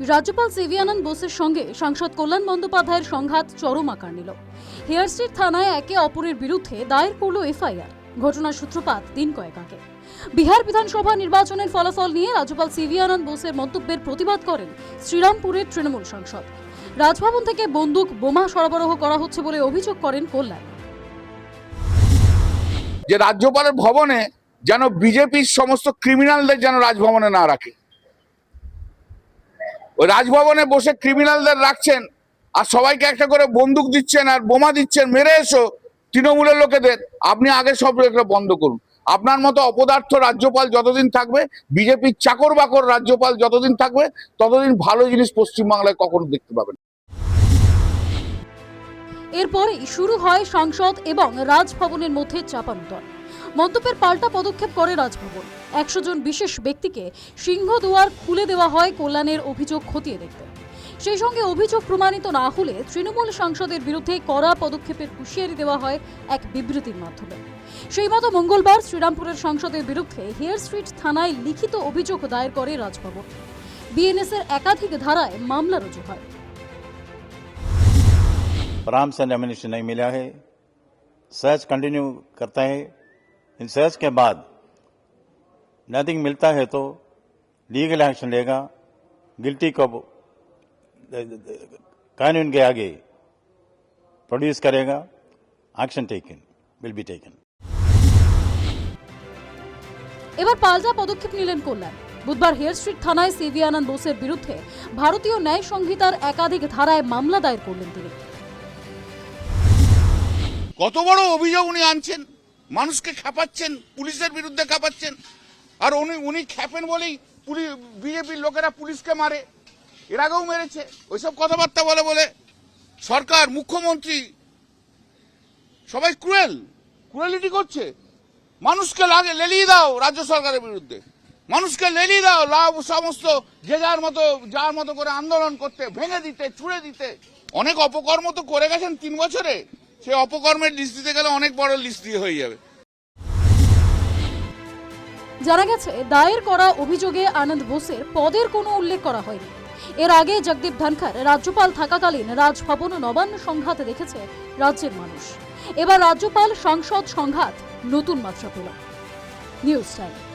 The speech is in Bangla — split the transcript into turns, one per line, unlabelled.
রাজ্যপাল সিভি আনন্দ বোসের সঙ্গে সাংসদ কল্যাণ বন্দ্যোপাধ্যায়ের সংঘাত চরম আকার নিল। হেয়ার স্ট্রিট থানায় একে অপরের বিরুদ্ধে দায়ের করল এফআইআর। ঘটনার সূত্রপাত দিন কয়েক আগে। বিহার বিধানসভা নির্বাচনের ফলাফল নিয়ে রাজ্যপাল সিভি আনন্দ বোসের মন্তব্যের প্রতিবাদ করেন শ্রীরামপুরের তৃণমূল সাংসদ। রাজভবন থেকে বন্দুক, বোমা সরবরাহ করা হচ্ছে বলে অভিযোগ করেন কল্যাণ।
যে রাজ্যপালের ভবনে যেন বিজেপির সমস্ত ক্রিমিনালদের যেন রাজভবনে না রাখে। ওই রাজভবনে বসে ক্রিমিনালদের রাখছেন আর সবাইকে একটা করে বন্দুক দিচ্ছেন আর বোমা দিচ্ছেন, মেরে এসো, তৃণমূলের লোকেদের। আপনি আগে সব এগুলো বন্ধ করুন। আপনার মতো অপদার্থ রাজ্যপাল যতদিন থাকবে, বিজেপির চাকর বাকর রাজ্যপাল যতদিন থাকবে, ততদিন ভালো জিনিস পশ্চিমবাংলায় কখনো দেখতে পাবেন না।
এরপরেই শুরু হয় সংসদ এবং রাজভবনের মধ্যে চাপানুতর মন্তব্যের পাল্টা পদক্ষেপ করে রাজভবন একশো জন বিশেষ ব্যক্তিকে সিংহদুয়ার খুলে দেওয়া হয় কল্যাণের অভিযোগ খতিয়ে দেখতে সেই সঙ্গে অভিযোগ প্রমাণিত না হলে তৃণমূল সাংসদের বিরুদ্ধে কড়া পদক্ষেপের হুঁশিয়ারি দেওয়া হয় এক বিবৃতির মাধ্যমে সেই মতো মঙ্গলবার শ্রীরামপুরের সাংসদের বিরুদ্ধে হেয়ার স্ট্রিট থানায় লিখিত অভিযোগ দায়ের করে রাজভবন বিএনএস এর একাধিক ধারায় মামলা রুজু হয়
आराम से एमिनेशन नहीं मिला है सर्च कंटिन्यू करता है इन सर्च के बाद नथिंग मिलता है तो लीगल एक्शन लेगा गिल्टी को कानून के आगे प्रोड्यूस करेगा action taken will be taken
এবার পাল্টা পদক্ষেপ নিলেন কল্যাণ বুধবার হেয়ার স্ট্রিট থানায় সিভি আনন্দ বোসের বিরুদ্ধে ভারতীয় ন্যায় সংহিতার একাধিক ধারায় মামলা দায়ের করলেন তিনি
কত বড় অভিযোগ উনি আনছেন মানুষকে খেপাচ্ছেন, পুলিশের বিরুদ্ধে খেপাচ্ছেন। আর উনি উনি খেপেন বলেই পুলিশ বিজেপির লোকেরা পুলিশকে মারে। এর আগেও মেরেছে। ওইসব কথাবার্তা বলে বলে সরকার, মুখ্যমন্ত্রী, সবাই ক্রুয়েল। ক্রুয়েলিটি করছে। মানুষকে লাগে লেলিয়ে দাও রাজ্য সরকারের বিরুদ্ধে। মানুষকে লেলিয়ে দাও লাভ সমস্ত যে যার মতো যার মতো করে আন্দোলন করতে, ভেঙে দিতে, ছুঁড়ে দিতে। অনেক অপকর্ম তো করে গেছেন তিন বছরে। সে অপকর্মের লিস্ট দিতে গেলে অনেক বড় লিস্ট দিয়ে হয়ে যাবে।
জানা গেছে, দায়ের করা অভিযোগে আনন্দ বোসের পদের কোনো উল্লেখ করা হয়নি। এর আগে জগদীপ ধনখড় রাজ্যপাল থাকাকালীন রাজভবন ও নবান্ন সংঘাত দেখেছে রাজ্যের মানুষ। এবার রাজ্যপাল সংসদ সংঘাত নতুন মাত্রা পেল। News time.